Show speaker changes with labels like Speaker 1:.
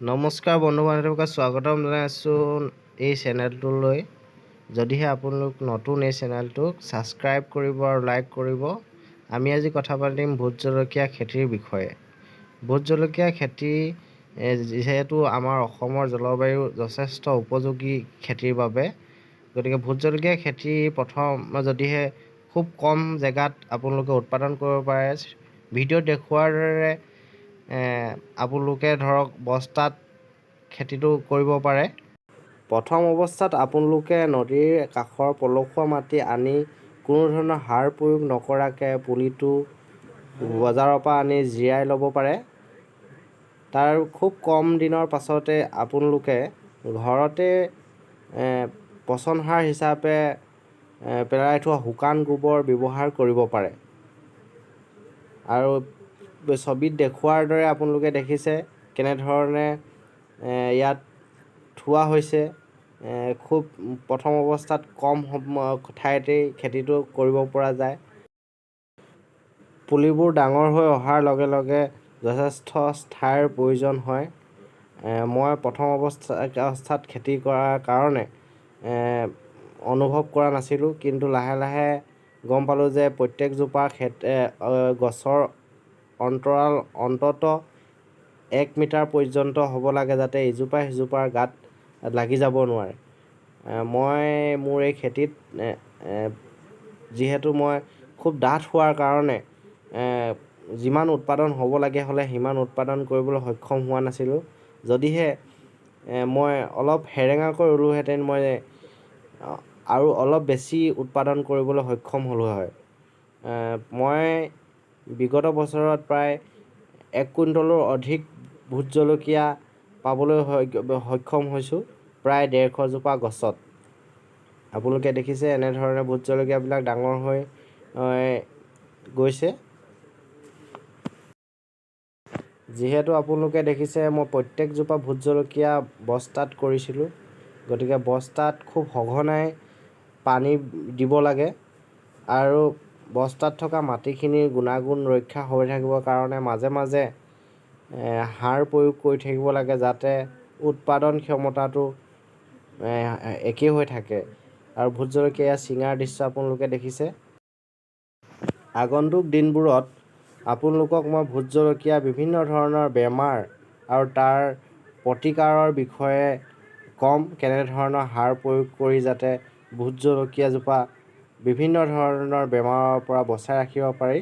Speaker 1: নমস্কাৰ বন্ধু বান্ধৱীক স্বাগতম জনাইছোঁ এই চেনেলটোলৈ। যদিহে আপোনালোক নতুন এই চেনেলটোক ছাবস্ক্ৰাইব কৰিব আৰু লাইক কৰিব আমি আজি কথা পাতিম ভোট জলকীয়া খেতিৰ বিষয়ে। ভোট জলকীয়া খেতি যিহেতু আমাৰ অসমৰ জলবায়ু যথেষ্ট উপযোগী খেতিৰ বাবে গতিকে ভোট জলকীয়া খেতি প্ৰথম যদিহে খুব কম জেগাত আপোনালোকে উৎপাদন কৰিব পাৰে ভিডিঅ'ত দেখুওৱাৰ দৰে আপোনালোকে ধৰক বস্তাত খেতিটো কৰিব পাৰে। প্ৰথম অৱস্থাত আপোনালোকে নদীৰ কাষৰ পলসুৱা মাটি আনি কোনো ধৰণৰ সাৰ প্ৰয়োগ নকৰাকৈ পুলিটো বজাৰৰ পৰা আনি জিৰাই ল'ব পাৰে। তাৰ খুব কম দিনৰ পাছতে আপোনালোকে ঘৰতে পচন সাৰ হিচাপে পেলাই থোৱা শুকান গোবৰ ব্যৱহাৰ কৰিব পাৰে। আৰু ছবিত দেখুওৱাৰ দৰে আপোনালোকে দেখিছে কেনেধৰণে ইয়াত থোৱা হৈছে। খুব প্ৰথম অৱস্থাত কম ঠাইতেই খেতিটো কৰিব পৰা যায়। পুলিবোৰ ডাঙৰ হৈ অহাৰ লগে লগে যথেষ্ট ঠাইৰ প্ৰয়োজন হয়। মই প্ৰথম অৱস্থা অৱস্থাত খেতি কৰাৰ কাৰণে অনুভৱ কৰা নাছিলোঁ। কিন্তু লাহে লাহে গম পালোঁ যে প্ৰত্যেকজোপা খেত গছৰ অন্তৰাল অন্ততঃ এক মিটাৰ পৰ্যন্ত হ'ব লাগে যাতে ইজোপাই সিজোপাৰ গাত লাগি যাব নোৱাৰে। মই মোৰ এই খেতিত যিহেতু মই খুব ডাঠ হোৱাৰ কাৰণে যিমান উৎপাদন হ'ব লাগে হ'লে সিমান উৎপাদন কৰিবলৈ সক্ষম হোৱা নাছিলোঁ। যদিহে মই অলপ সেৰেঙাকৈ ৰুলোহেঁতেন মই আৰু অলপ বেছি উৎপাদন কৰিবলৈ সক্ষম হ'লোঁ হয় মই বিগত বছৰত প্ৰায় এক কুইণ্টলৰ অধিক ভোট জলকীয়া পাবলৈ সক্ষম হৈছোঁ প্ৰায় ডেৰশজোপা গছত। আপোনালোকে দেখিছে এনেধৰণে ভোট জলকীয়াবিলাক ডাঙৰ হৈ গৈছে। যিহেতু আপোনালোকে দেখিছে মই প্ৰত্যেকজোপা ভোট জলকীয়া বস্তাত কৰিছিলোঁ গতিকে বস্তাত খুব সঘনাই পানী দিব লাগে। আৰু বস্তাত থকা মাটিখিনিৰ গুণাগুণ ৰক্ষা হৈ থাকিবৰ কাৰণে মাজে মাজে সাৰ প্ৰয়োগ কৰি থাকিব লাগে যাতে উৎপাদন ক্ষমতাটো একেই হৈ থাকে। আৰু ভোট জলকীয়া ছিঙাৰ দৃশ্য আপোনালোকে দেখিছে। আগন্তুক দিনবোৰত আপোনালোকক মই ভোট জলকীয়া বিভিন্ন ধৰণৰ বেমাৰ আৰু তাৰ প্ৰতিকাৰৰ বিষয়ে ক'ম কেনেধৰণৰ সাৰ প্ৰয়োগ কৰি যাতে ভোট জলকীয়াজোপা বিভিন্ন ধৰণৰ বেমাৰৰ পৰা বচাই ৰাখিব পাৰি।